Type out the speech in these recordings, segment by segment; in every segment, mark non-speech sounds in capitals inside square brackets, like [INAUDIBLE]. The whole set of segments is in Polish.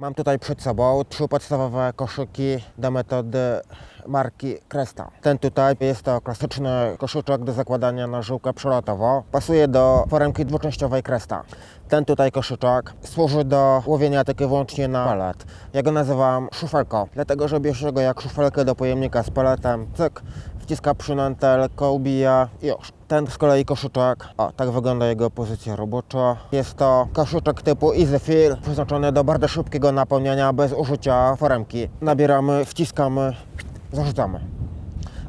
Mam tutaj przed sobą trzy podstawowe koszyki do metody marki Cresta. Ten tutaj jest to klasyczny koszyczek do zakładania na żyłkę przelotowo. Pasuje do foremki dwuczęściowej Cresta. Ten tutaj koszyczek służy do łowienia tylko wyłącznie na pelet. Ja go nazywam szufelko, dlatego że bierze go jak szufelkę do pojemnika z peletem, cyk, wciska przynętę, lekko ubija i już. Ten z kolei koszyczek, o tak wygląda jego pozycja robocza. Jest to koszyczek typu Easy Fill, przeznaczony do bardzo szybkiego napełniania bez użycia foremki. Nabieramy, wciskamy, zarzucamy.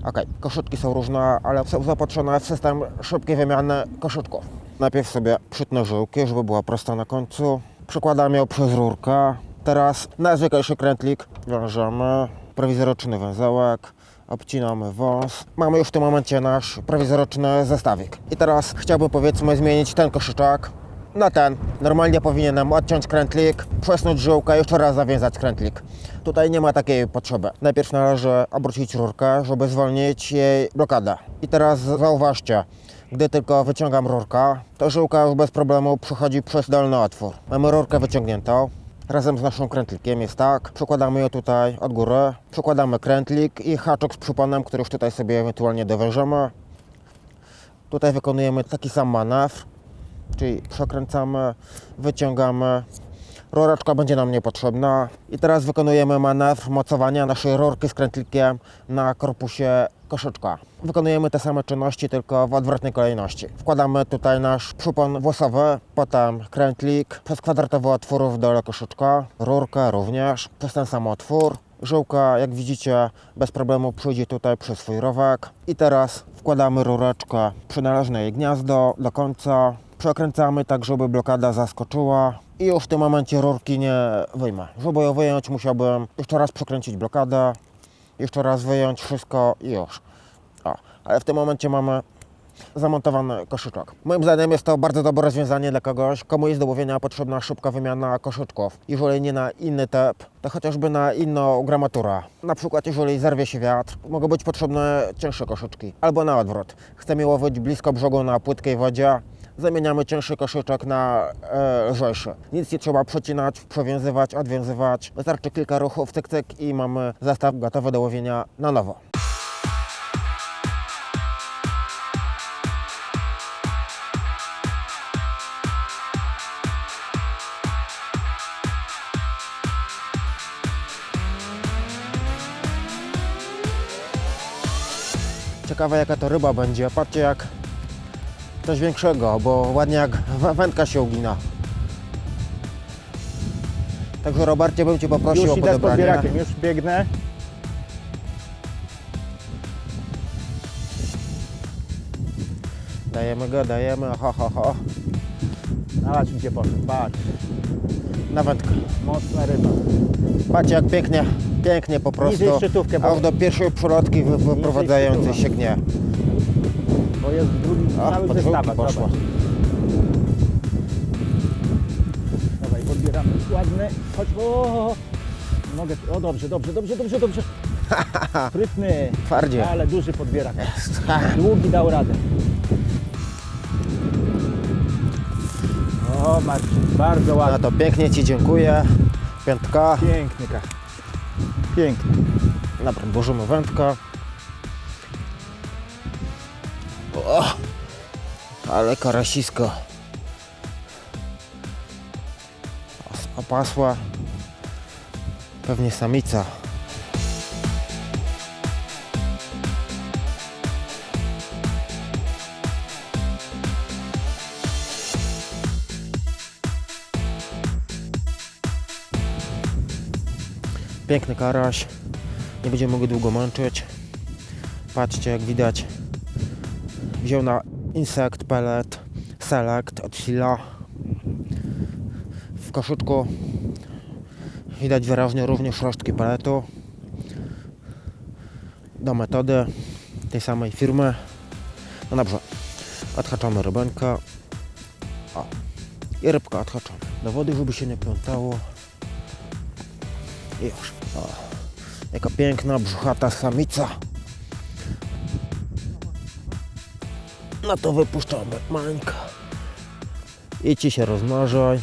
Ok, koszyczki są różne, ale są zapatrzone w system szybkiej wymiany koszyczków. Najpierw sobie przytnę żyłki, żeby była prosta na końcu. Przykładam ją przez rurkę. Teraz na zwykłejszy krętlik wiążemy prowizoryczny węzełek, obcinamy wąs. Mamy już w tym momencie nasz prowizoryczny zestawik. I teraz chciałbym powiedzmy zmienić ten koszyczek na ten. Normalnie powinienem odciąć krętlik, przesnąć żyłkę jeszcze raz zawiązać krętlik. Tutaj nie ma takiej potrzeby. Najpierw należy obrócić rurkę, żeby zwolnić jej blokadę. I teraz zauważcie, gdy tylko wyciągam rurkę, to żyłka już bez problemu przechodzi przez dolny otwór. Mamy rurkę wyciągniętą. Razem z naszym krętlikiem jest tak. Przekładamy ją tutaj od góry. Przekładamy krętlik i haczek z przyponem, który już tutaj sobie ewentualnie dowiążemy. Tutaj wykonujemy taki sam manewr, czyli przekręcamy, wyciągamy. Rureczka będzie nam niepotrzebna. I teraz wykonujemy manewr mocowania naszej rurki z krętlikiem na korpusie koszyczka. Wykonujemy te same czynności, tylko w odwrotnej kolejności. Wkładamy tutaj nasz przypon włosowy, potem krętlik, przez kwadratowy otwór w dole koszyczka, rurkę również, przez ten sam otwór. Żyłka, jak widzicie, bez problemu przyjdzie tutaj przez swój rowek. I teraz wkładamy rureczkę przynależne jej gniazdo do końca. Przekręcamy tak, żeby blokada zaskoczyła. I już w tym momencie rurki nie wyjmę. Żeby ją wyjąć, musiałbym jeszcze raz przekręcić blokadę, jeszcze raz wyjąć wszystko i już. O, ale w tym momencie mamy zamontowany koszyczek. Moim zdaniem jest to bardzo dobre rozwiązanie dla kogoś, komu jest do łowienia potrzebna szybka wymiana koszyczków. Jeżeli nie na inny typ, to chociażby na inną gramaturę. Na przykład jeżeli zerwie się wiatr, mogą być potrzebne cięższe koszyczki. Albo na odwrót. Chcemy łowić blisko brzegu na płytkiej wodzie, zamieniamy cięższy koszyczek na e, lżejszy. Nic nie trzeba przecinać, przewiązywać, odwiązywać. Wystarczy kilka ruchów, cyk, cyk i mamy zestaw gotowy do łowienia na nowo. Ciekawe jaka to ryba będzie. Patrzcie jak coś większego, bo ładnie jak [LAUGHS] wędka się ugina. Także Robercie bym Cię poprosił Już o idę z podebranie. podbierakiem, już biegnę. Dajemy go, dajemy, ho, ho, ho. Zobacz gdzie poszedł, patrz. Na wędkę. Mocna ryba. Patrzcie jak pięknie, pięknie po prostu. Niżej szczytówkę, bo- Aż do pierwszej przylotki wy- wyprowadzającej szczytówka. się gnie. Bo jest drugi Ach, cały zestawak, poszła. Dawaj, podbieramy. Ładny. Chodź, o. Mogę, o dobrze, dobrze, dobrze, dobrze, dobrze. [LAUGHS] Sprytny. Twardzie. Ale duży podbierak. Długi dał radę. O Marcin, bardzo No ładny. to pięknie Ci dziękuję. Piątka. Piękny kach. Piękny. Dobra, włożymy wędkę. Ale karasisko. Opasła. Pewnie samica. Piękny karaś. Nie będziemy go długo męczyć. Patrzcie, jak widać, wziął na Insect Pellet Select od Sila. W koszyczku widać wyraźnie również resztki peletu. Do metody tej samej firmy. No dobrze, odhaczamy rybenkę. O, i rybka odhaczamy. Do wody, żeby się nie plątało. I już. O, jaka piękna, brzuchata samica. no to wypuszczamy mańka. I ci się rozmnażaj.